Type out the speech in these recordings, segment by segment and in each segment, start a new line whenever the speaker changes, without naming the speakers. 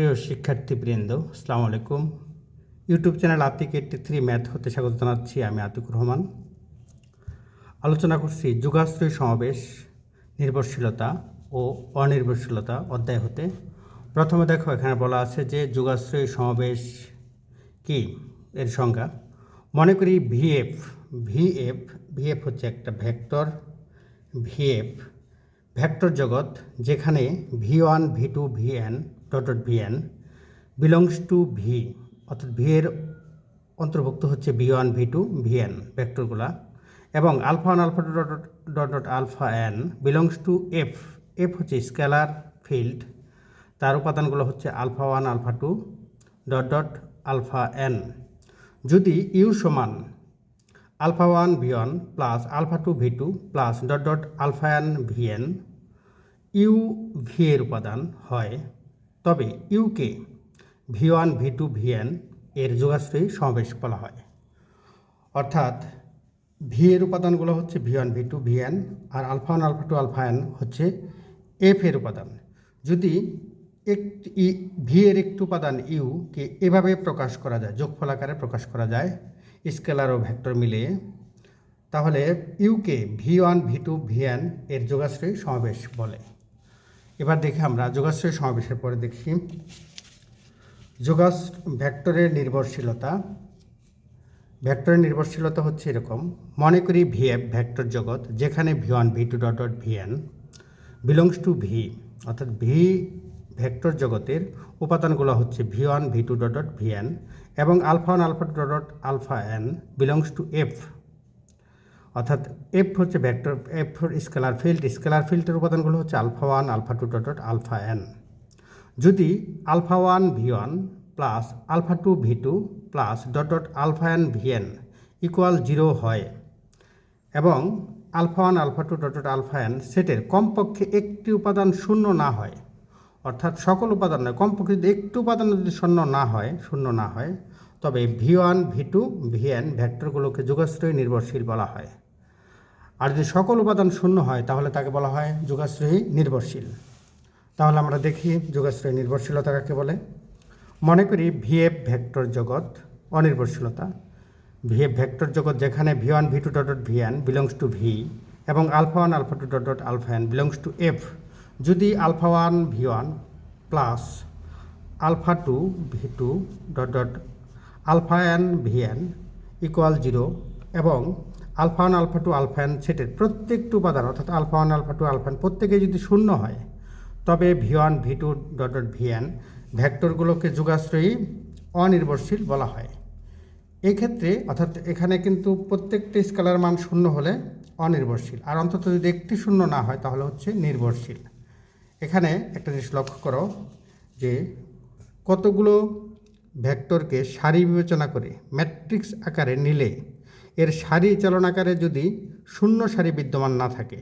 প্রিয় শিক্ষার্থীবৃন্দ, আসসালামু আলাইকুম। YouTube channel Atik eighty three math হতে স্বাগত জানাচ্ছি আমি আতিকুর রহমান। আলোচনা করছি যুগাশ্রয় সমাবেশ, নির্ভরশীলতা ও অনির্ভরশীলতা অধ্যায় হতে। প্রথমে দেখো, এখানে বলা আছে যে যুগাশ্রয় সমাবেশ কি? এর সংজ্ঞা, মনে করি ভিএফ ভিএফ ভিএফ হচ্ছে একটা ভেক্টর, ভিএফ, ভেক্টর জগৎ যেখানে V one, V two, V N dot dot V N belongs to V অর্থাৎ ভি এর অন্তর্ভুক্ত হচ্ছে V one V two V N ভেক্টরগুলা এবং alpha one alpha two dot dot dot alpha N belongs to F F হচ্ছে scalar field তার উপাদানগুলো হচ্ছে alpha one alpha two dot dot alpha N যদি ইউ সমান alpha one V one plus alpha two V two plus dot dot alpha N V N U V এর উপাদান হয়। তবে UK V one V two V N এর যোগাশ্রয়ী সমাবেশ বলা হয়। অর্থাৎ ভি এর উপাদানগুলো হচ্ছে V one V two V N আর alpha one, alpha two, alpha N হচ্ছে এফ এর উপাদান। যদি একটি ভি এর একটি উপাদান ইউকে এভাবে প্রকাশ করা যায়, যোগফল আকারে প্রকাশ করা যায়, স্কেলার ও ভেক্টর মিলিয়ে, তাহলে UK V one V two V N এর যোগাশ্রয়ী সমাবেশ বলে। এবার দেখি আমরা যোগাশ্রয় সমাবেশের পরে দেখি। যোগাস ভেক্টরের নির্ভরশীলতা। ভেক্টরের নির্ভরশীলতা হচ্ছে এরকম। মনে করি ভিএফ ভেক্টর জগৎ, যেখানে V one V two dot dot V N belongs to V অর্থাৎ ভি ভেক্টর জগতের উপাদানগুলো হচ্ছে V one V two dot dot V N এবং alpha one alpha two dot alpha N belongs to F অর্থাৎ F হচ্ছে vector F for scalar field scalar ফিল্ডের উপাদানগুলো হচ্ছে alpha one alpha two dot dot alpha N যদি alpha one V one plus alpha two V two plus dot dot alpha N V N equal zero হয় এবং alpha one alpha two dot dot alpha N সেটের কমপক্ষে একটি উপাদান শূন্য না হয়, অর্থাৎ সকল উপাদান নয়, কমপক্ষে যদি একটি উপাদান যদি শূন্য না হয়, শূন্য না হয়, তবে V one V two V N ভেক্টরগুলোকে যোগাশ্রয়ী নির্ভরশীল বলা হয়। আর যদি সকল উপাদান শূন্য হয়, তাহলে তাকে বলা হয় যোগাশ্রয়ী নির্ভরশীল। তাহলে আমরা দেখি যোগাশ্রয়ী নির্ভরশীলতা কাকে বলে। মনে করি ভিএফ ভেক্টর জগৎ, অনির্ভরশীলতা। ভিএফ ভেক্টর জগৎ যেখানে V one V two dot dot V N belongs to V এবং alpha one alpha two dot dot alpha N belongs to F যদি alpha one V one plus alpha two V two dot dot alpha N V N equal zero এবং alpha one, alpha two, alpha N সেটের প্রত্যেকটি উপাদান, অর্থাৎ alpha one, alpha two, alpha N প্রত্যেকে যদি শূন্য হয়, তবে V one, V two dot dot V N ভেক্টরগুলোকে যুগাশ্রয়ী, অনির্ভরশীল বলা হয়। এই ক্ষেত্রে অর্থাৎ এখানে কিন্তু প্রত্যেকটি স্কেলার মান শূন্য হলে অনির্ভরশীল। আর অন্তত যদি একটি শূন্য না হয়, তাহলে হচ্ছে নির্ভরশীল। এখানে একটা জিনিস লক্ষ্য করো, যে কতগুলো ভেক্টরকে সারি বিবেচনা করে, ম্যাট্রিক্স আকারে নিলে এর সারি চালনাকারে যদি শূন্য সারি বিদ্যমান না থাকে,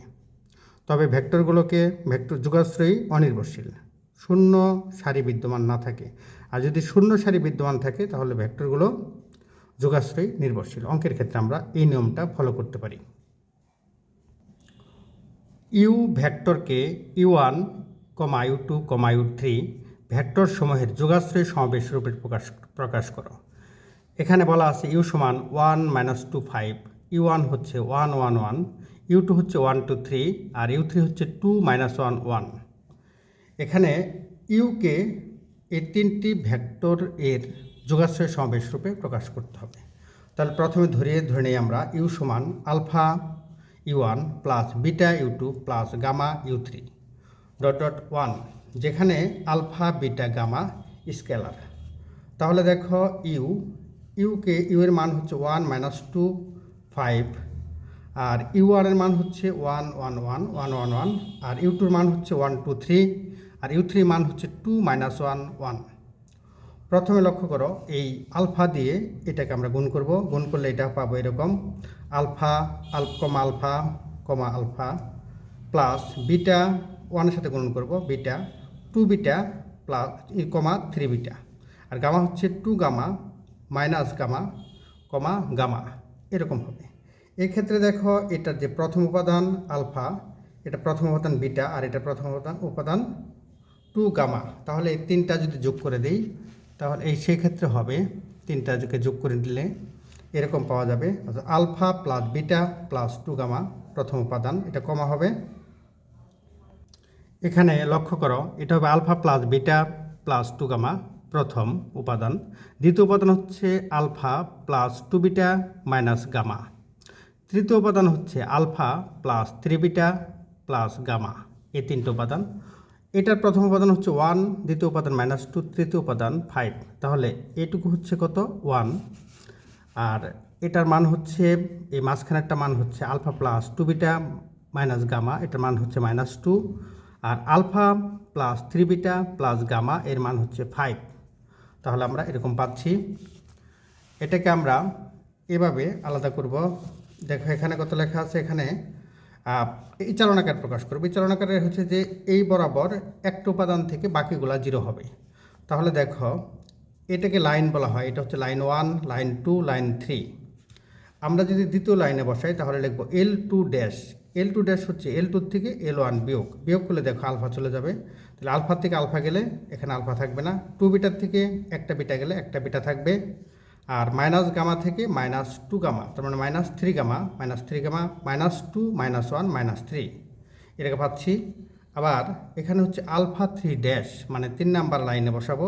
তবে ভেক্টরগুলোকে ভেক্টর যুগাশ্রয়ী অনির্ভরশীল, শূন্য সারি বিদ্যমান না থাকে। আর যদি শূন্য সারি বিদ্যমান থাকে, তাহলে ভেক্টরগুলো যুগাশ্রয়ী নির্ভরশীল। অঙ্কের ক্ষেত্রে আমরা এই নিয়মটা ফলো করতে পারি। ইউ ভেক্টরকে U one comma U two comma U three vector সমূহের যোগাশ্রয়ী সমাবেশ রূপে প্রকাশ প্রকাশ করো। এখানে বলা আছে ইউ সমান one minus two five, U one হচ্ছে one one one, U two হচ্ছে ওয়ান টু থ্রি, আর ইউ থ্রি হচ্ছে টু মাইনাস ওয়ান ওয়ান। এখানে ইউকে এই তিনটি ভেক্টর এর যোগাশ্রয় সমাবেশ রূপে প্রকাশ করতে হবে। তাহলে প্রথমে ধরিয়ে, ধরে নিই আমরা, ইউ সমান alpha U one plus beta U two plus gamma U three dot dot one, যেখানে আলফা বিটা গামা স্কেলার। তাহলে দেখো ইউ ইউকে ইউ এর মান হচ্ছে ওয়ান মাইনাস টু ফাইভ আর ইউ আর এর মান হচ্ছে one one one one one one আর ইউ টুর মান হচ্ছে ওয়ান টু থ্রি আর ইউ থ্রি মান হচ্ছে টু মাইনাস ওয়ান ওয়ান প্রথমে লক্ষ্য করো, এই আলফা দিয়ে এটাকে আমরা গুণ করব। গুণ করলে এটা পাবো এরকম আলফা, আল, comma alpha comma alpha plus beta ওয়ানের সাথে গুণ করব, beta two beta plus comma three beta. আর গামা হচ্ছে two gamma minus gamma, comma, gamma, এরকম হবে। এক্ষেত্রে দেখো, এটার যে প্রথম উপাদান আলফা, এটা প্রথম উপাদান বিটা, আর এটা প্রথম উপাদান উপাদান টু গামা। তাহলে এই তিনটা যদি যোগ করে দিই, তাহলে এই সেই ক্ষেত্রে হবে, তিনটা যোগে যোগ করে দিলে এরকম পাওয়া যাবে। Alpha plus beta plus two gamma, প্রথম উপাদান, এটা কমা হবে। এখানে লক্ষ্য করো, এটা হবে alpha plus beta plus two gamma প্রথম উপাদান। দ্বিতীয় উপাদান হচ্ছে alpha plus two beta minus gamma. তৃতীয় উপাদান হচ্ছে alpha plus three beta plus gamma. এই তিনটে উপাদান। এটার প্রথম উপাদান হচ্ছে ওয়ান, দ্বিতীয় উপাদান মাইনাস টু, তৃতীয় উপাদান ফাইভ। তাহলে এটুকু হচ্ছে কত? ওয়ান। আর এটার মান হচ্ছে, এই মাঝখানেরটা মান হচ্ছে alpha plus two beta minus gamma, এটার মান হচ্ছে মাইনাস টু। আর alpha plus three beta plus gamma, এর মান হচ্ছে ফাইভ। তাহলে আমরা এরকম পাচ্ছি। এটাকে আমরা এভাবে আলাদা করব। দেখো এখানে কত লেখা আছে? এখানে এই চালনাকার প্রকাশ করব। এই চালনাকারে হচ্ছে যে এই বরাবর একটা উপাদান থেকে বাকিগুলা জিরো হবে। তাহলে দেখো, এটাকে লাইন বলা হয়। এটা হচ্ছে line one, line two, line three. আমরা যদি দ্বিতীয় লাইনে বসাই, তাহলে লিখব L two dash. L two dash হচ্ছে এল টুর থেকে এল ওয়ান বিয়োগ। বিয়োগ করলে দেখো আলফা চলে যাবে। তাহলে আলফার থেকে আলফা গেলে এখানে আলফা থাকবে না। টু বিটার থেকে একটা বিটা গেলে একটা বিটা থাকবে। আর মাইনাস গামা থেকে মাইনাস টু গামা তার মানে minus three gamma minus three gamma minus two minus one minus three এটাকে পাচ্ছি। আবার এখানে হচ্ছে আলফা থ্রি ড্যাশ মানে তিন নাম্বার লাইনে বসাবো।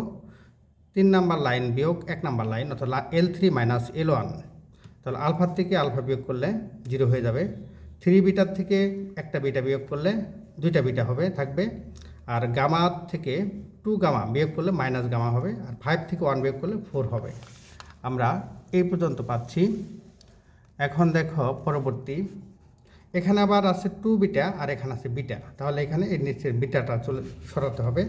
তিন নাম্বার লাইন বিয়োগ এক নাম্বার লাইন অর্থাৎ L three minus L one তাহলে আলফার থেকে আলফা বিয়োগ করলে জিরো হয়ে যাবে। থ্রি বিটার থেকে একটা বিটা বিয়োগ করলে দুইটা বিটা হবে, থাকবে। আর গামার থেকে টু গামা বিয়োগ করলে মাইনাস গামা হবে, আর ফাইভ থেকে ওয়ান বিয়োগ করলে ফোর হবে। আমরা এই পর্যন্ত পাচ্ছি। এখন দেখো পরবর্তী। এখানে আবার আছে টু বিটা, আর এখানে আছে বিটা। তাহলে এখানে এর নিচের বিটাটা চলে সরাতে হবে।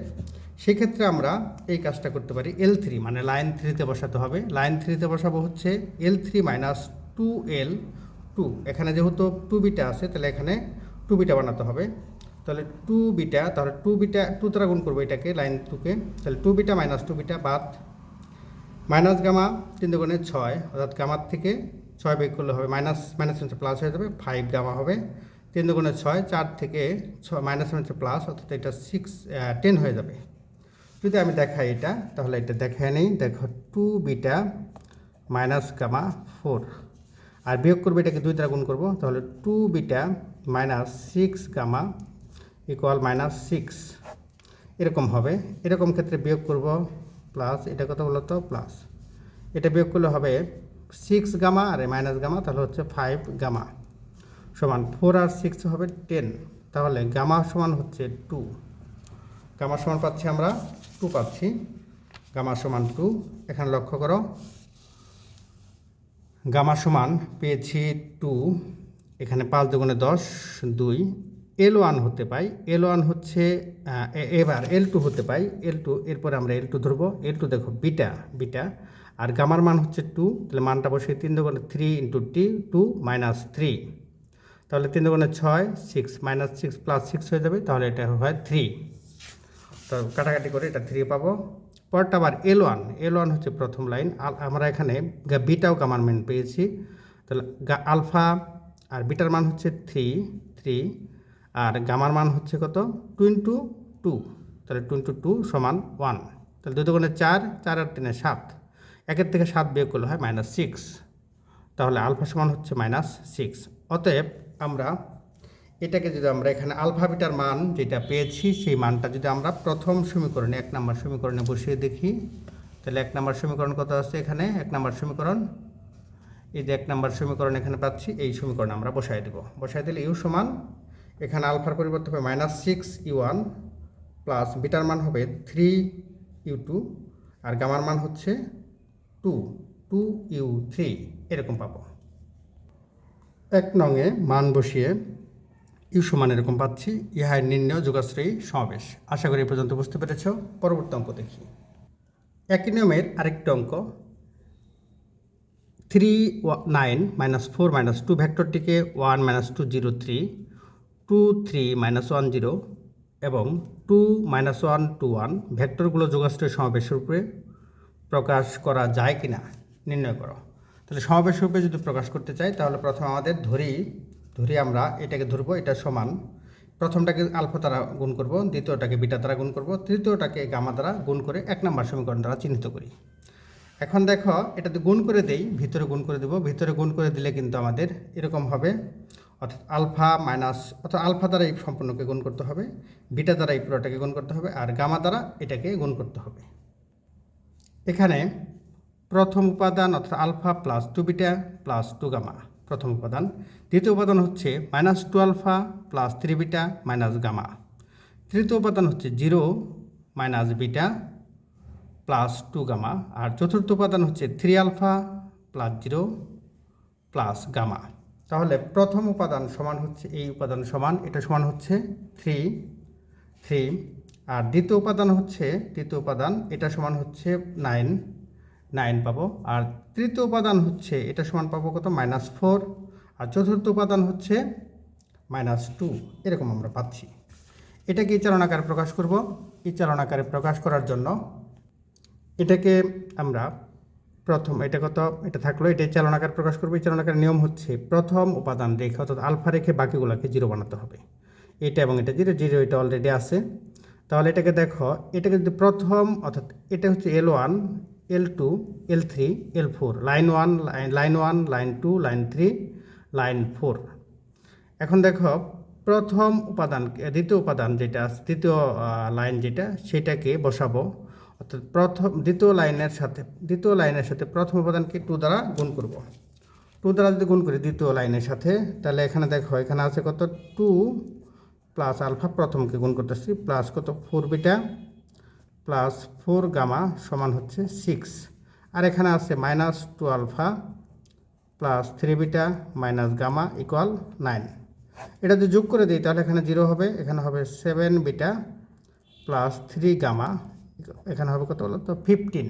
সেক্ষেত্রে আমরা এই কাজটা করতে পারি এল থ্রি মানে লাইন থ্রিতে বসাতে হবে। লাইন থ্রিতে বসাবো হচ্ছে L three minus two L two এখানে যেহেতু টু বিটা আছে, তাহলে এখানে টু বিটা বানাতে হবে। তাহলে টু বিটা তাহলে টু বিটা টু দ্বারা গুণ করব এটাকে লাইন টুকে তাহলে two beta minus two beta বাদ। মাইনাস গামা তিন দুগুণে ছয়, অর্থাৎ গামার থেকে ছয় বেগ করলে হবে মাইনাস মাইনাস হচ্ছে প্লাস হয়ে যাবে ফাইভ গামা হবে। তিন দুগুণে ছয়, চার থেকে ছয় মাইনাস হচ্ছে প্লাস অর্থাৎ এটা সিক্স টেন হয়ে যাবে। যদি আমি দেখাই এটা, তাহলে এটা দেখায় নেই, দেখো two beta minus gamma four আর বিয়োগ করব এটাকে দুই দ্বারা গুণ করব, তাহলে two beta minus six gamma equal minus six এরকম হবে। এরকম ক্ষেত্রে বিয়োগ করব প্লাস এটা কত বলো তো? প্লাস এটা বিয়োগ করলে হবে সিক্স গামা আর মাইনাস গামা তাহলে হচ্ছে ফাইভ গামা সমান ফোর আর সিক্স হবে টেন তাহলে গামা সমান হচ্ছে টু গামা সমান পাচ্ছি আমরা টু পাচ্ছি। গামা সমান টু এখানে লক্ষ্য করো। গামা সমান পেয়েছি টু এখানে পাঁচ দুগুণে দশ, দুই। এল ওয়ান হতে পাই এল ওয়ান হচ্ছে এবার এল টু হতে পাই এল টু এরপরে আমরা এল টু ধরবো এল টু দেখো বিটা বিটা, আর গামার মান হচ্ছে টু তাহলে মানটা বসে তিন দুগুণে থ্রি ইন্টু টি টু মাইনাস থ্রি তাহলে তিন দুগুণে ছয় six minus six plus six হয়ে যাবে, তাহলে এটা হয় থ্রি তো কাটাকাটি করে এটা থ্রি পাবো। পরটা আবার এল ওয়ান এল ওয়ান হচ্ছে প্রথম লাইন আমরা এখানে বিটাও গামার মান পেয়েছি। তাহলে আলফা আর বিটার মান হচ্ছে থ্রি থ্রি আর গামার মান হচ্ছে কত? টু ইন্টু টু তাহলে টু ইন্টু টু সমান ওয়ান তাহলে দুই দোকানে চার চার আর তিনে সাত। একের থেকে সাত বিয়োগ করলে হয় মাইনাস সিক্স তাহলে আলফা সমান হচ্ছে মাইনাস সিক্স অতএব আমরা এটাকে যদি আমরা এখানে আলফা বিটার মান যেটা পেয়েছি, সেই মানটা যদি আমরা প্রথম সমীকরণে, এক নম্বর সমীকরণে বসিয়ে দেখি, তাহলে এক নম্বর সমীকরণ কত আছে এখানে? এক নম্বর সমীকরণ। এই যে এক নম্বর সমীকরণ এখানে পাচ্ছি, এই সমীকরণ আমরা বসাই দেব। বসাই দিলে ইউ সমান এখানে আলফার পরিবর্তে হবে minus six U one plus bitter মান হবে থ্রি ইউ টু আর গামার মান হচ্ছে টু টু ইউ থ্রি এরকম পাবো। এক নঙে মান বসিয়ে ইউ সমান এরকম পাচ্ছি ইহার নির্ণয় যোগাশ্রয়ী সমাবেশ। আশা করি পর্যন্ত বুঝতে পেরেছ, পরবর্তী অঙ্ক দেখি। একই নিয়মের আরেকটি অঙ্ক three nine minus four minus two ভেক্টরটিকে one minus two zero three two three minus one zero এবং two minus one two one ভেক্টরগুলো যোগাশ্রয় সমাবেশের উপরে প্রকাশ করা যায় কি না নির্ণয় করো। তাহলে সমাবেশ রূপে যদি প্রকাশ করতে চাই, তাহলে প্রথমে আমাদের ধরি ধরি আমরা এটাকে ধরবো, এটা সমান। প্রথমটাকে আলফা দ্বারা গুণ করব, দ্বিতীয়টাকে বিটা দ্বারা গুণ করব, তৃতীয়টাকে গামা দ্বারা গুণ করে এক নম্বর সমীকরণ দ্বারা চিহ্নিত করি। এখন দেখো, এটাতে গুণ করে দেই, ভিতরে গুণ করে দেবো, ভিতরে গুণ করে দিলে কিন্তু আমাদের এরকম হবে। অর্থাৎ আলফা মাইনাস, অর্থাৎ আলফা দ্বারা এই সম্পূর্ণকে গুণ করতে হবে, বিটা দ্বারা এই পুরোটাকে গুণ করতে হবে, আর গামা দ্বারা এটাকে গুণ করতে হবে। এখানে প্রথম উপাদান, অর্থাৎ alpha plus two beta plus two gamma, প্রথম উপাদান। দ্বিতীয় উপাদান হচ্ছে minus two alpha plus three beta minus gamma. তৃতীয় উপাদান হচ্ছে zero minus beta plus two gamma, আর চতুর্থ উপাদান হচ্ছে three alpha plus zero plus gamma. তাহলে প্রথম উপাদান সমান হচ্ছে এই উপাদান সমান, এটা সমান হচ্ছে থ্রি থ্রি আর দ্বিতীয় উপাদান হচ্ছে তৃতীয় উপাদান, এটা সমান হচ্ছে নাইন নাইন পাবো। আর তৃতীয় উপাদান হচ্ছে, এটা সমান পাবো কত? মাইনাস ফোর আর চতুর্থ উপাদান হচ্ছে মাইনাস টু এরকম আমরা পাচ্ছি। এটাকে ইচারণ আকারে প্রকাশ করব? ইচারণ আকারে প্রকাশ করার জন্য এটাকে আমরা প্রথম, এটা কত? এটা থাকল এটা চালনাকার প্রকাশ করবে, এই চালনাকার নিয়ম হচ্ছে প্রথম উপাদান রেখে অর্থাৎ আলফা রেখে বাকিগুলোকে জিরো বানাতে হবে। এটা এবং এটা জিরো জিরো এটা অলরেডি আছে। তাহলে এটাকে দেখো, এটাকে যদি প্রথম, অর্থাৎ এটা হচ্ছে L one L two L three L four line one line one line two line three line four এখন দেখো, প্রথম উপাদান দ্বিতীয় উপাদান যেটা দ্বিতীয় লাইন যেটা, সেটাকে বসাবো। অর্থাৎ প্রথম, দ্বিতীয় লাইনের সাথে, দ্বিতীয় লাইনের সাথে প্রথম উপাদানকে টু দ্বারা গুণ করব। টু দ্বারা যদি গুণ করি দ্বিতীয় লাইনের সাথে, তাহলে এখানে দেখো, এখানে আছে কত? টু প্লাস আলফা প্রথমকে গুণ করতেছি প্লাস কত? Four beta plus four gamma সমান হচ্ছে সিক্স আর এখানে আছে minus two alpha plus three beta minus gamma equal nine এটা যদি যোগ করে দিই, তাহলে এখানে জিরো হবে, এখানে হবে seven beta plus three gamma এখানে হবে কত বলো তো? ফিফটিন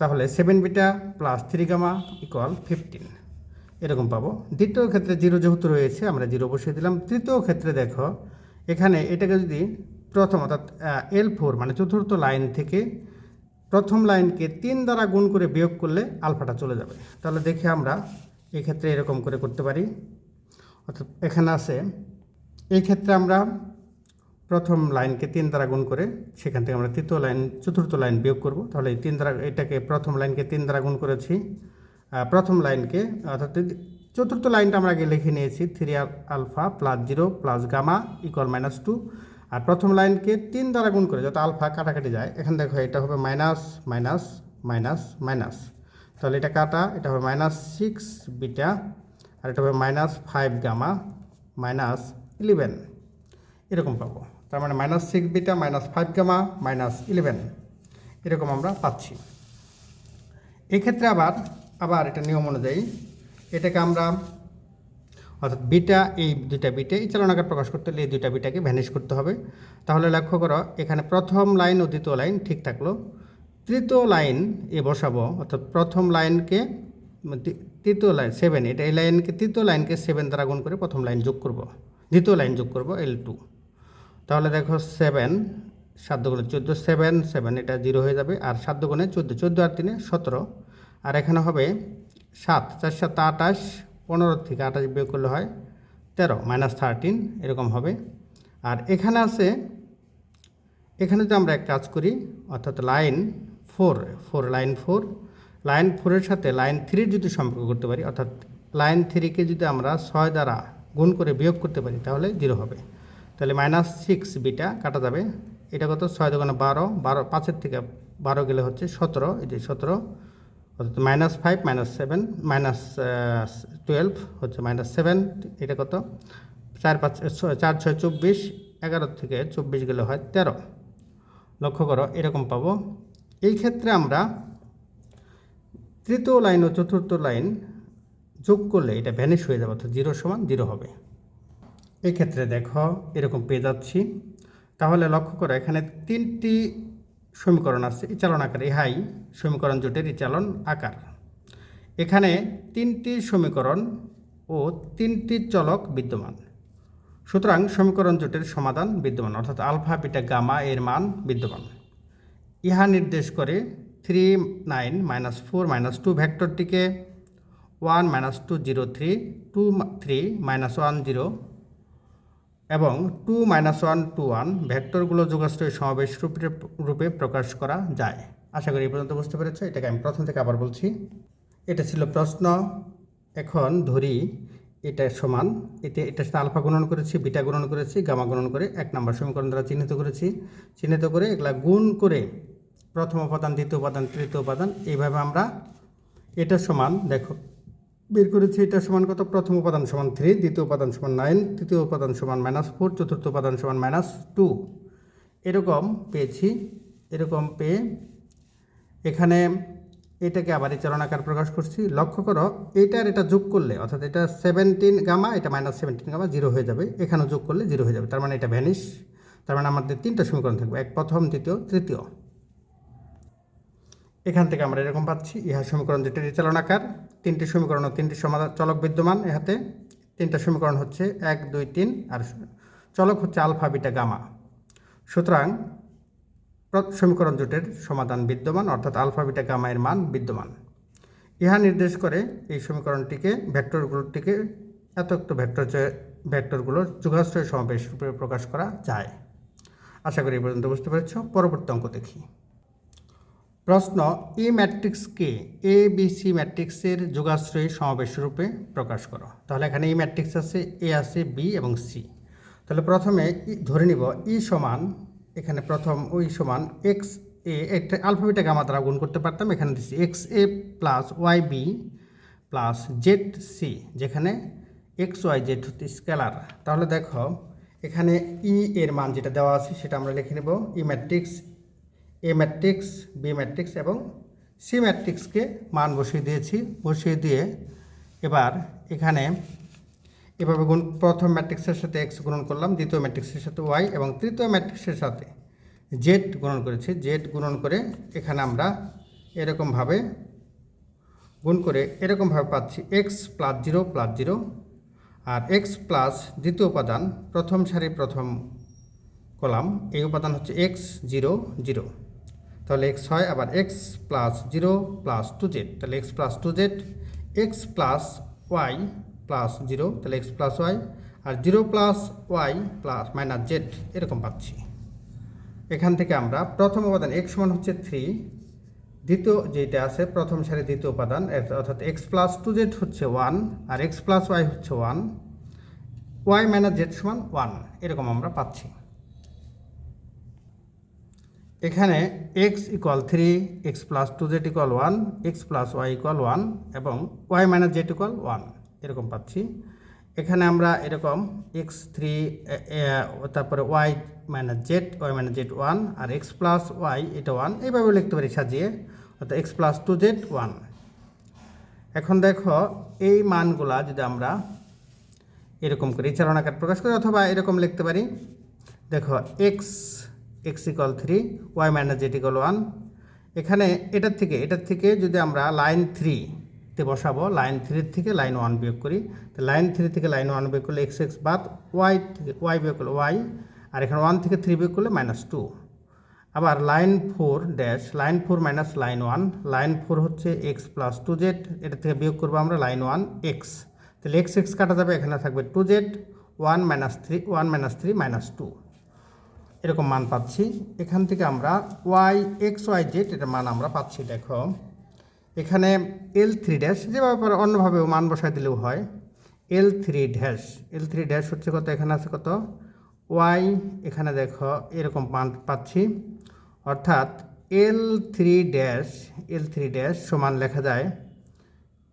তাহলে seven beta plus three gamma equal fifteen এরকম পাবো। দ্বিতীয় ক্ষেত্রে জিরো যেহেতু রয়েছে, আমরা জিরো বসিয়ে দিলাম। তৃতীয় ক্ষেত্রে দেখো, এখানে এটাকে যদি প্রথম অর্থাৎ এল ফোর মানে চতুর্থ লাইন থেকে প্রথম লাইনকে তিন দ্বারা গুণ করে বিয়োগ করলে আলফাটা চলে যাবে। তাহলে দেখে আমরা এক্ষেত্রে এরকম করে করতে পারি। অর্থাৎ এখানে আছে এই ক্ষেত্রে আমরা প্রথম লাইনকে তিন দ্বারা গুণ করে সেখান থেকে আমরা তৃতীয় লাইন, চতুর্থ লাইন বিয়োগ করব। তাহলে তিন দ্বারা, এটাকে প্রথম লাইনকে তিন দ্বারা গুণ করেছি। প্রথম লাইনকে, অর্থাৎ চতুর্থ লাইনটা আমরা আগে লিখে নিয়েছি three alpha plus zero plus gamma equal minus two আর প্রথম লাইনকে তিন দ্বারা গুণ করে যত আলফা কাটাকাটি যায়, এখানে দেখো এটা হবে মাইনাস মাইনাস মাইনাস মাইনাস তাহলে এটা কাটা, এটা হবে মাইনাস সিক্স বিটা আর এটা হবে minus five gamma minus eleven এরকম পাবো। তার মানে minus six beta minus five gamma minus eleven এরকম আমরা পাচ্ছি। এক্ষেত্রে আবার আবার এটা নিয়ম অনুযায়ী এটাকে আমরা অর্থাৎ বিটা এই দুইটা বিটে এই চালনাকার প্রকাশ করতে হলে এই দুইটা বিটাকে ভ্যানিশ করতে হবে। তাহলে লক্ষ্য করো, এখানে প্রথম লাইন ও দ্বিতীয় লাইন ঠিক থাকল। তৃতীয় লাইন এ বসাবো, অর্থাৎ প্রথম লাইনকে তৃতীয় লাইন সেভেন এটা এই লাইনকে তৃতীয় লাইনকে সেভেন দ্বারা গুণ করে প্রথম লাইন যোগ করব। দ্বিতীয় লাইন যোগ করব এল টু তাহলে দেখো সেভেন সাত গুণে চোদ্দ সেভেন সেভেন এটা জিরো হয়ে যাবে। আর সাত গুণে চোদ্দ চোদ্দ আর তিনে সতেরো। আর এখানে হবে সাত, চার, সাত আটাশ পনেরো থেকে আটাশ বিয়োগ করলে হয় তেরো মাইনাস থার্টিন এরকম হবে। আর এখানে আছে, এখানে যদি আমরা এক কাজ করি, অর্থাৎ line four four line four line ফোরের সাথে লাইন থ্রির যদি সম্পর্ক করতে পারি, অর্থাৎ লাইন থ্রিকে যদি আমরা ছয় দ্বারা গুণ করে বিয়োগ করতে পারি, তাহলে জিরো হবে। তাহলে মাইনাস সিক্স বিটা কাটা যাবে। এটা কত? ছয় দোকানে বারো। বারো, পাঁচের থেকে বারো গেলে হচ্ছে সতেরো। এই যে সতেরো, অর্থাৎ minus five minus seven minus twelve হচ্ছে মাইনাস সেভেন এটা কত? চার পাঁচ চার, ছয়, চব্বিশ। এগারো থেকে চব্বিশ গেলে হয় তেরো। লক্ষ্য করো, এরকম পাবো। এই ক্ষেত্রে আমরা তৃতীয় লাইন ও চতুর্থ লাইন যোগ করলে এটা ভ্যানিশ হয়ে যাবে, অর্থাৎ জিরো সমান জিরো হবে। এই ক্ষেত্রে দেখো, এরকম পেয়ে যাচ্ছি। তাহলে লক্ষ্য করো, এখানে তিনটি সমীকরণ আছে, ইচালন আকার ইহাই সমীকরণ জোটের ইচালন আকার। এখানে তিনটি সমীকরণ ও তিনটি চলক বিদ্যমান। সুতরাং সমীকরণ জোটের সমাধান বিদ্যমান, অর্থাৎ আলফা, বিটা, গামা এর মান বিদ্যমান। ইহা নির্দেশ করে three nine minus four minus two ভ্যাক্টরটিকে one minus two zero three two three minus one zero এবং two minus one two one ভেক্টরগুলো যোগাশ্রয় সমাবেশ রূপে রূপে প্রকাশ করা যায়। আশা করি এই পর্যন্ত বুঝতে পেরেছ, এটাকে আমি প্রথম থেকে আবার বলছি। এটা ছিল প্রশ্ন। এখন ধরি, এটা সমান, এতে এটার সাথে আলফা গুণন করেছি, বিটা গুণন করেছি, গামা গুণন করে এক নম্বর সমীকরণ দ্বারা চিহ্নিত করেছি। চিহ্নিত করে এগুলা গুণ করে প্রথম উপাদান, দ্বিতীয় উপাদান, তৃতীয় উপাদান, এইভাবে আমরা এটা সমান, দেখো বের করেছি, এটা সমান কত? প্রথম উপাদান সমান থ্রি দ্বিতীয় উপাদান সমান নাইন তৃতীয় উপাদান সমান মাইনাস ফোর চতুর্থ উপাদান সমান মাইনাস টু এরকম পেয়েছি, এরকম পেয়ে এখানে এটাকে আবার এই চলনাকার প্রকাশ করছি। লক্ষ্য করো, এইটার এটা যোগ করলে, অর্থাৎ এটা সেভেন্টিন গামা এটা মাইনাস সেভেন্টিন গামা জিরো হয়ে যাবে। এখানেও যোগ করলে জিরো হয়ে যাবে, তার মানে এটা ভ্যানিশ তার মানে আমাদের তিনটা সমীকরণ থাকবে, এক প্রথম, দ্বিতীয়, তৃতীয়। এখান থেকে আমরা এরকম পাচ্ছি। ইহা সমীকরণ যেটা চালনাকার তিনটি সমীকরণ ও তিনটি সমাধান চলক বিদ্যমান ইহাতে। তিনটা সমীকরণ হচ্ছে এক, দুই, তিন, আর চলক হচ্ছে আলফা, বিটা, গামা। সুতরাং সমীকরণ জোটের সমাধান বিদ্যমান, অর্থাৎ আলফা, বিটা, গামা এর মান বিদ্যমান। ইহা নির্দেশ করে এই সমীকরণটিকে ভেক্টরগুলোটিকে এত একটু ভেক্টর ভেক্টরগুলোর যুগাশ্রয় সমাবেশ রূপে প্রকাশ করা যায়। আশা করি এই পর্যন্ত বুঝতে পেরেছ। পরবর্তী অঙ্ক দেখি। প্রশ্ন, ই ম্যাট্রিক্সকে এ বি সি ম্যাট্রিক্সের যোগাশ্রয়ী সমাবেশ রূপে প্রকাশ করো। তাহলে এখানে ই ম্যাট্রিক্স আছে এ আছে বি এবং সি তাহলে প্রথমে ধরে নিব, ই সমান, এখানে প্রথম ওই সমান এক্স এ একটা আলফাবেটা গামা দ্বারা গুণ করতে পারতাম, এখানে দিচ্ছি X A plus Y B plus Z C যেখানে এক্স ওয়াই জেড হচ্ছে স্কেলার। তাহলে দেখো, এখানে ই এর মান যেটা দেওয়া আছে, সেটা আমরা লিখে নেব, ই matrix A matrix B matrix এবং সি ম্যাট্রিক্সকে মান বসিয়ে দিয়েছি। বসিয়ে দিয়ে এবার এখানে এভাবে গুণ, প্রথম ম্যাট্রিক্সের সাথে এক্স গুণন করলাম, দ্বিতীয় ম্যাট্রিক্সের সাথে ওয়াই এবং তৃতীয় ম্যাট্রিক্সের সাথে জেড গুণন করেছি। জেড গুণন করে এখানে আমরা এরকমভাবে গুণ করে এরকমভাবে পাচ্ছি x plus zero plus zero আর এক্স প্লাস দ্বিতীয় উপাদান, প্রথম সারি প্রথম কলাম, এই উপাদান হচ্ছে এক্স জিরো জিরো তাহলে এক্স হয় আবার x plus zero plus two z তাহলে x plus two z x plus y plus zero তাহলে এক্স প্লাস ওয়াই আর zero plus y plus minus z এরকম পাচ্ছি। এখান থেকে আমরা প্রথম উপাদান এক্স সমান হচ্ছে থ্রি দ্বিতীয় যেটা আছে প্রথম সারি দ্বিতীয় উপাদান অর্থাৎ এক্স প্লাস টু জেড হচ্ছে ওয়ান আর এক্স প্লাস ওয়াই হচ্ছে ওয়ান ওয়াই মাইনাস জেড সমান ওয়ান এরকম আমরা পাচ্ছি। এখানে x equal three x plus two z equal one x plus y equal one এবং y minus z equal one এরকম পাচ্ছি। এখানে আমরা এরকম এক্স থ্রি তারপরে y minus z y minus z one আর এক্স প্লাস ওয়াই এটা one এইভাবে লিখতে পারি সাজিয়ে, অর্থাৎ x plus two z one এখন দেখো, এই মানগুলা যদি আমরা এরকম করে চালনাকার প্রকাশ করি, অথবা এরকম লিখতে পারি, দেখো x x equal three y minus z equal one এখানে এটার থেকে এটার থেকে যদি আমরা লাইন থ্রিতে বসাবো লাইন থ্রির থেকে লাইন ওয়ান বিয়োগ করি তো লাইন থ্রি থেকে লাইন ওয়ান বিয়োগ করলে এক্স এক্স বাদ ওয়াই থেকে ওয়াই বিয়োগ করলে ওয়াই আর এখানে ওয়ান থেকে থ্রি বিয়োগ করলে মাইনাস টু আবার line four dash line four minus line one line four হচ্ছে এক্স প্লাস টু জেড এটা থেকে বিয়োগ করব আমরা লাইন ওয়ান এক্স তাহলে এক্স এক্স কাটা যাবে, এখানে থাকবে two z one minus three one minus three minus two এরকম মান পাচ্ছি। এখান থেকে আমরা ওয়াই এক্স ওয়াই জেড এটার মান আমরা পাচ্ছি, দেখো। এখানে এল থ্রি ড্যাশ যেভাবে পারো, অন্যভাবেও মান বসায় দিলেও হয়। L three dash L three dash হচ্ছে কত? এখানে আছে কত? ওয়াই এখানে দেখো, এরকম মান পাচ্ছি। অর্থাৎ L three dash L three dash সমান লেখা যায়।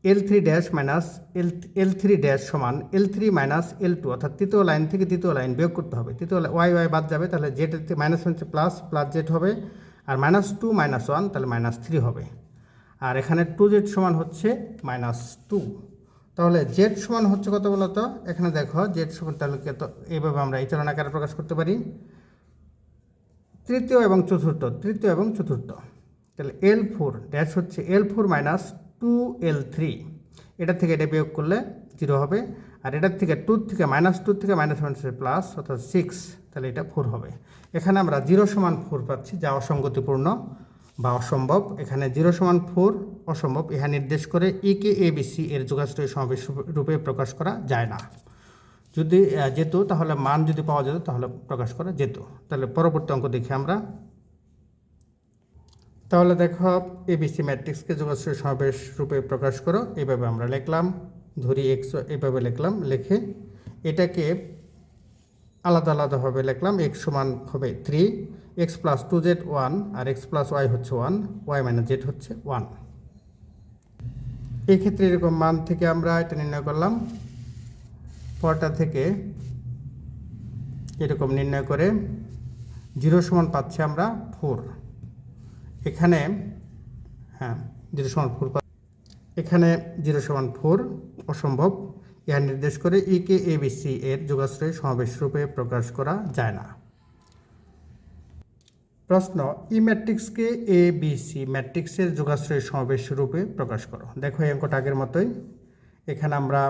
L three dash minus L L three dash সমান L three minus L two অর্থাৎ তৃতীয় লাইন থেকে তৃতীয় লাইন বিয়োগ করতে হবে। তৃতীয় ওয়াই ওয়াই বাদ যাবে, তাহলে জেড মাইনাস হচ্ছে প্লাস প্লাস জেড হবে। আর মাইনাস টু মাইনাস ওয়ান তাহলে মাইনাস থ্রি হবে। আর এখানে টু জেড সমান হচ্ছে মাইনাস টু তাহলে জেড সমান হচ্ছে কত বলতো? এখানে দেখো জেড সমান তাহলে এইভাবে আমরা এই চলনাকারে প্রকাশ করতে পারি। তৃতীয় এবং চতুর্থ, তৃতীয় এবং চতুর্থ। তাহলে এল ফোর ড্যাশ হচ্ছে L four minus two L three এটা থেকে এটা বিয়োগ করলে জিরো হবে। আর এটার থেকে টু থেকে মাইনাস টু থেকে মাইনাস মাইনাস প্লাস অর্থাৎ সিক্স তাহলে এটা ফোর হবে। এখানে আমরা জিরো সমান ফোর পাচ্ছি, যা অসঙ্গতিপূর্ণ বা অসম্ভব। এখানে জিরো সমান ফোর অসম্ভব, ইহা নির্দেশ করে ই কে এ বি সি এর যোগাশ্রয় সমাবেশ রূপে প্রকাশ করা যায় না। যদি যেত, তাহলে মান যদি পাওয়া যেত, তাহলে প্রকাশ করা যেত। তাহলে পরবর্তী অঙ্ক দেখি আমরা তাহলে দেখো এবিসি ম্যাট্রিক্সকে যোগাশ্রয় সমাবেশ রূপে প্রকাশ করো। এভাবে আমরা লিখলাম, ধরি এক্স এভাবে লিখলাম, লিখে এটাকে আলাদা আলাদাভাবে লিখলাম এক্স সমান হবে three x plus two z one আর এক্স প্লাস ওয়াই হচ্ছে ওয়ান ওয়াই মাইনাস জেড হচ্ছে ওয়ান এই ক্ষেত্রে এরকম মান থেকে আমরা এটা নির্ণয় করলাম। পরটা থেকে এরকম নির্ণয় করে জিরো সমান পাচ্ছি আমরা ফোর এখানে হ্যাঁ জিরো সমান ফোর এখানে জিরো সমান ফোর অসম্ভব। ইহা নির্দেশ করে ই কে এ বি সি এর যোগাশ্রয় সমাবেশ রূপে প্রকাশ করা যায় না। প্রশ্ন ই ম্যাট্রিক্সকে এ বি সি ম্যাট্রিক্সের যোগাশ্রয় সমাবেশ রূপে প্রকাশ করো। দেখো এই অঙ্কটা আগের মতোই। এখানে আমরা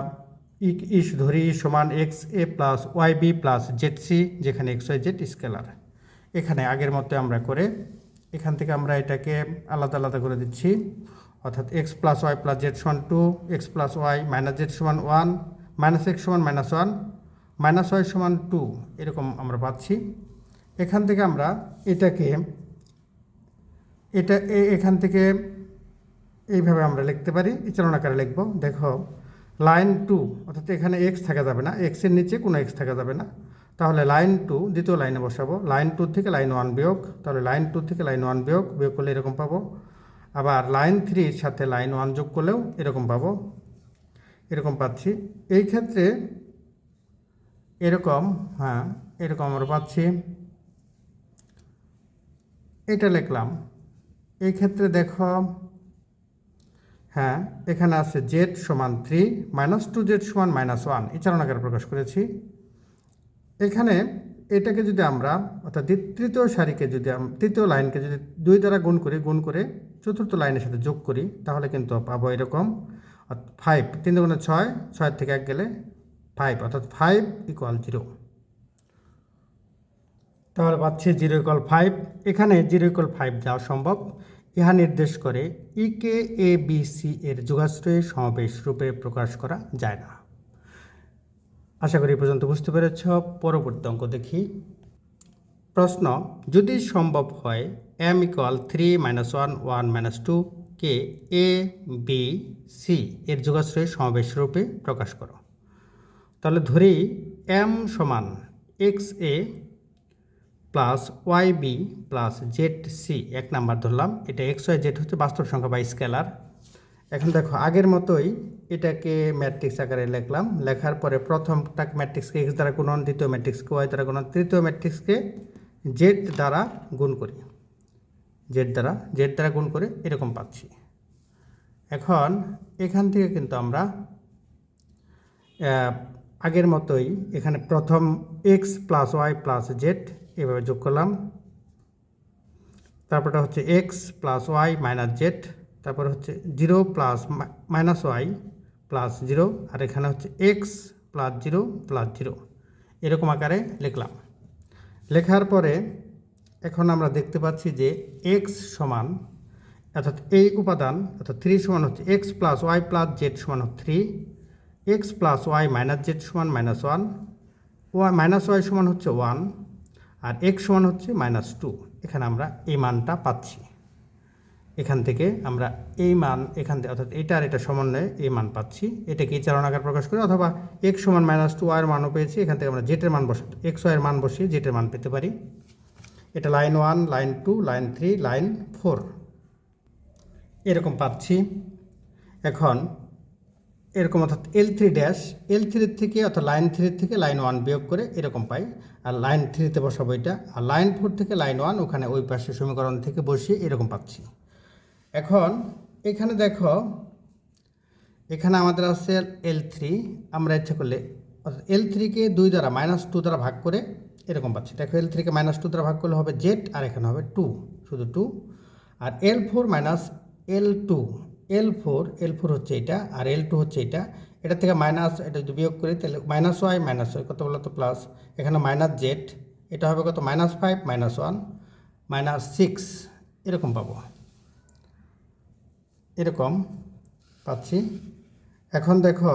ই ইস ধরি ই সমান x A plus y B plus z C যেখানে এক্স ওয়াই জেড স্কেলার এখানে আগের মতো আমরা করে এখান থেকে আমরা এটাকে আলাদা আলাদা করে দিচ্ছি। অর্থাৎ x plus y plus z সমান two x plus y minus z সমান ওয়ান মাইনাস এক্স সমান মাইনাস ওয়ান মাইনাস ওয়াই সমান টু এরকম আমরা পাচ্ছি। এখান থেকে আমরা এটাকে, এটা এখান থেকে এইভাবে আমরা লিখতে পারি চালন আকারে লিখব। দেখো লাইন টু অর্থাৎ এখানে এক্স থাকা যাবে না এক্সের নিচে কোনো এক্স থাকা যাবে না। তাহলে লাইন টু দ্বিতীয় লাইনে বসাবো। লাইন টু থেকে লাইন ওয়ান বিয়োগ, তাহলে লাইন টু থেকে লাইন ওয়ান বিয়োগ বিয়োগ করলে এরকম পাবো। আবার লাইন থ্রির সাথে লাইন ওয়ান যোগ করলেও এরকম পাবো। এরকম পাচ্ছি। এই ক্ষেত্রে এরকম হ্যাঁ এরকম আমরা পাচ্ছি। এটা লিখলাম। এই ক্ষেত্রে দেখো হ্যাঁ এখানে আছে জেড সমান থ্রি মাইনাস টু জেড সমান মাইনাস ওয়ান এই চারণ প্রকাশ করেছি। এখানে এটাকে যদি আমরা, অর্থাৎ তৃতীয় সারিকে যদি তৃতীয় লাইনকে যদি দুই দ্বারা গুণ করি, গুণ করে চতুর্থ লাইনের সাথে যোগ করি, তাহলে কিন্তু পাবো এরকম ফাইভ তিন দুগুণে ছয় ছয় থেকে এক গেলে ফাইভ অর্থাৎ ফাইভ ইকুয়াল জিরো তাহলে পাচ্ছি জিরো ইকুয়াল ফাইভ এখানে জিরো ইকুয়াল ফাইভ যাওয়া সম্ভব। ইহা নির্দেশ করে ই কে এ বি সি এর যোগাশ্রয়ে সমাবেশ রূপে প্রকাশ করা যায় না। আশা করি পর্যন্ত বুঝতে পেরেছ। পরবর্তী অঙ্ক দেখি। প্রশ্ন, যদি সম্ভব হয় M equal three minus one one minus two K A B C এর যোগাশ্রয়ে সমাবেশ রূপে প্রকাশ করো। তাহলে ধরি এম সমান x A plus y B plus z C এক নাম্বার ধরলাম। এটা এক্স ওয়াই জেড হচ্ছে বাস্তব সংখ্যা বা স্কেলার। এখন দেখো, আগের মতোই এটাকে ম্যাট্রিক্স আকারে লিখলাম। লেখার পরে প্রথমটা ম্যাট্রিক্সকে এক্স দ্বারা গুণন, দ্বিতীয় ম্যাট্রিক্সকে ওয়াই দ্বারা গুণন, তৃতীয় ম্যাট্রিক্সকে জেড দ্বারা গুণ করি। জেড দ্বারা জেড দ্বারা গুণ করে এরকম পাচ্ছি। এখন এখান থেকে কিন্তু আমরা আগের মতোই এখানে প্রথম x plus y plus z এভাবে যোগ করলাম। তারপরটা হচ্ছে x plus y minus z তারপর হচ্ছে zero plus minus y plus zero, আর এখানে হচ্ছে x plus zero plus zero. এরকম আকারে লিখলাম। লেখার পরে এখন আমরা দেখতে পাচ্ছি যে এক্স সমান, অর্থাৎ এই উপাদান, অর্থাৎ থ্রি সমান হচ্ছে x plus y plus z সমান three, x plus y minus z সমান minus one y minus y সমান হচ্ছে ওয়ান, আর এক্স সমান হচ্ছে মাইনাস টু। এখানে আমরা এই মানটা পাচ্ছি। এখান থেকে আমরা এই মান এখান থেকে, অর্থাৎ এটা আর এটা সমন্বয়ে এই মান পাচ্ছি। এটাকে এই চারণ আকার প্রকাশ করি অথবা এক্স সমান মাইনাস টু ওয়াইয়ের মানও পেয়েছি। এখান থেকে আমরা জেটের মান বসে এক্স ওয়াইয়ের মান বসিয়ে জেটের মান পেতে পারি। এটা line one line two line three line four এরকম পাচ্ছি। এখন এরকম অর্থাৎ এল থ্রি ড্যাশ এল থ্রির থেকে অর্থাৎ লাইন থ্রির থেকে লাইন ওয়ান বিয়োগ করে এরকম পাই। আর লাইন থ্রিতে বসাবো এটা। আর লাইন ফোর থেকে লাইন ওয়ান ওখানে ওই পাশে সমীকরণ থেকে বসিয়ে এরকম পাচ্ছি। এখন এখানে দেখো, এখানে আমাদের আছে এল থ্রি আমরা ইচ্ছা করলে এল থ্রিকে দুই দ্বারা মাইনাস টু দ্বারা ভাগ করে এরকম পাচ্ছি। দেখো এল থ্রিকে মাইনাস টু দ্বারা ভাগ করলে হবে জেড আর এখানে হবে টু শুধু টু আর L four minus L two L four L four হচ্ছে এটা, আর এল টু হচ্ছে এটা। এটা থেকে মাইনাস এটা যদি বিয়োগ করি, তাহলে মাইনাস ওয়াই মাইনাস ওয়াই কত বলো তো প্লাস এখানে মাইনাস জেড এটা হবে কত? Minus five minus one minus six এরকম পাবো। এরকম পাচ্ছি। এখন দেখো,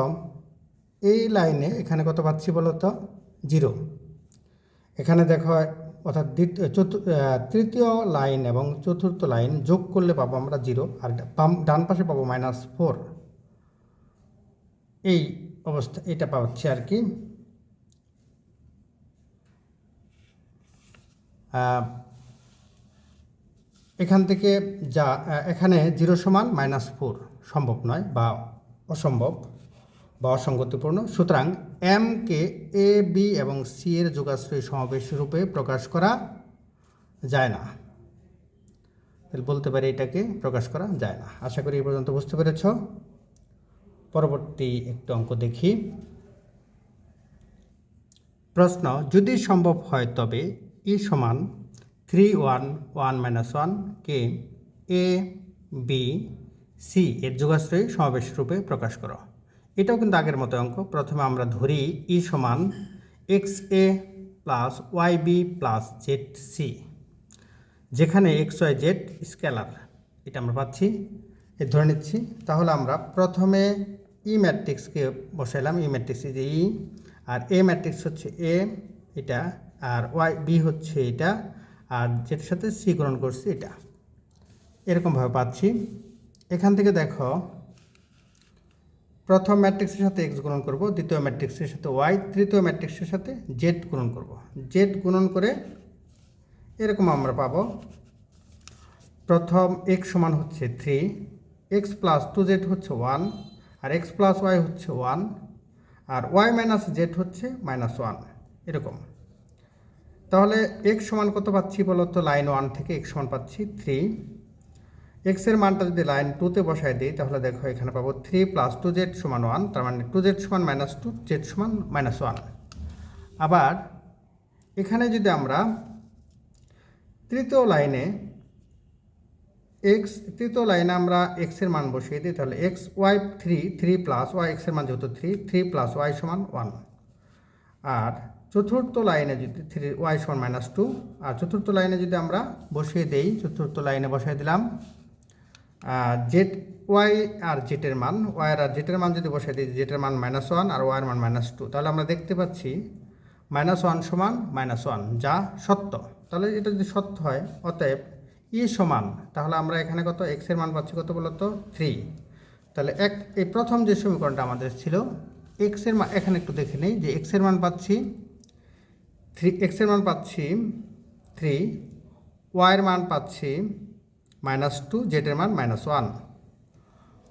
এই লাইনে এখানে কত পাচ্ছি বলো তো? জিরো। এখানে দেখো, অর্থাৎ দ্বিতীয় তৃতীয় লাইন এবং চতুর্থ লাইন যোগ করলে পাবো আমরা জিরো, আর ডান পাশে পাবো মাইনাস ফোর। এই অবস্থা, এটা পাচ্ছি আর কি। এখান থেকে যা এখানে জিরো সমান মাইনাস ফোর সম্ভব নয় বা অসম্ভব বা অসঙ্গতিপূর্ণ। সুতরাং এম কে এ বি এবং সি এর যোগাশ্রয়ী সমাবেশ রূপে প্রকাশ করা যায় না। বলতে পারি এটাকে প্রকাশ করা যায় না। আশা করি এই পর্যন্ত বুঝতে পেরেছ। পরবর্তী একটু অঙ্ক দেখি। প্রশ্ন, যদি সম্ভব হয় তবে ই সমান three one one minus one K? A B C এর যোগাশ্রয়ী সমাবেশ রূপে প্রকাশ করো। এটাও কিন্তু আগের মতো অঙ্ক। প্রথমে আমরা ধরি ই সমান x A plus y B plus z C যেখানে এক্স ওয়াই জেড স্কেলার এটা আমরা পাচ্ছি। এ ধরে নিচ্ছি। তাহলে আমরা প্রথমে ই ম্যাট্রিক্সকে বসাইলাম। ই ম্যাট্রিক্স যে ই আর এ ম্যাট্রিক্স হচ্ছে এ এটা, আর ওয়াই বি হচ্ছে এটা, আর যেটার সাথে সি গ্রহণ করছি এটা। এরকমভাবে পাচ্ছি। এখান থেকে দেখো, প্রথম ম্যাট্রিক্সের সাথে এক্স গুণন করব, দ্বিতীয় ম্যাট্রিক্সের সাথে ওয়াই তৃতীয় ম্যাট্রিক্সের সাথে জেড গুণন করব। জেড গুণন করে এরকম আমরা পাবো। প্রথম এক্স সমান হচ্ছে three x plus two z হচ্ছে ওয়ান আর এক্স প্লাস ওয়াই হচ্ছে ওয়ান আর ওয়াই মাইনাস জেড হচ্ছে মাইনাস ওয়ান এরকম। তাহলে এক্স সমান কত পাচ্ছি বলো তো লাইন ওয়ান থেকে এক্স সমান পাচ্ছি থ্রি এক্সের মানটা যদি লাইন টুতে বসায় দিই, তাহলে দেখো এখানে পাবো থ্রি প্লাস টু জেড সমান ওয়ান তার মানে টু জেড সমান মাইনাস টু জেড সমান মাইনাস ওয়ান আবার এখানে যদি আমরা তৃতীয় লাইনে এক্স তৃতীয় লাইনে আমরা এক্সের মান বসিয়ে দিই, তাহলে x y three three plus y এক্সের মান যেহেতু থ্রি থ্রি প্লাস ওয়াই সমান ওয়ান আর চতুর্থ লাইনে যদি থ্রি ওয়াই সমান মাইনাস টু আর চতুর্থ লাইনে যদি আমরা বসিয়ে দেই, চতুর্থ লাইনে বসিয়ে দিলাম জেড ওয়াই আর জেটের মান ওয়াই আর জেটের মান যদি বসিয়ে দিই জেটের মান মাইনাস ওয়ান আর ওয়াইয়ের মান মাইনাস টু তাহলে আমরা দেখতে পাচ্ছি মাইনাস ওয়ান সমান মাইনাস ওয়ান যা সত্য। তাহলে এটা যদি সত্য হয়, অতএব ই সমান, তাহলে আমরা এখানে কত এক্সের মান পাচ্ছি কত বলতো? থ্রি তাহলে এক, এই প্রথম যে সমীকরণটা আমাদের ছিল এক্সের মান, এখানে একটু দেখে নিই, যে এক্সের মান পাচ্ছি থ্রি এক্সের মান পাচ্ছি থ্রি ওয়াইয়ের মান পাচ্ছি মাইনাস টু জেডের মান মাইনাস ওয়ান।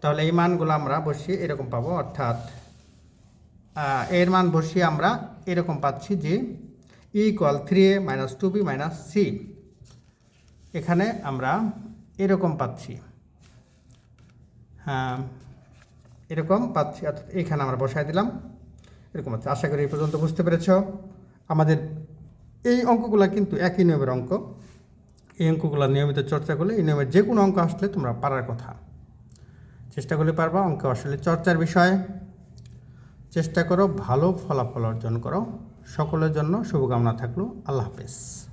তাহলে এই মানগুলো আমরা বসিয়ে এরকম পাবো, অর্থাৎ এর মান বসিয়ে আমরা এরকম পাচ্ছি যে E equal three A minus two B minus C. এখানে আমরা এরকম পাচ্ছি। হ্যাঁ এরকম পাচ্ছি, অর্থাৎ এখানে আমরা বসায় দিলাম। এরকম আছে আশা করি এই পর্যন্ত বুঝতে পেরেছ। আমাদের এই অঙ্কগুলো কিন্তু একই নিয়মের অঙ্ক। এই অঙ্কগুলো নিয়মিত চর্চা করলে এই নিয়মের যে কোনো অঙ্ক আসলে তোমরা পারার কথা। চেষ্টা করলে পারবা অঙ্ক আসলে চর্চার বিষয়। চেষ্টা করো ভালো ফলাফল অর্জন করো। সকলের জন্য শুভকামনা থাকল। আল্লাহ হাফেজ।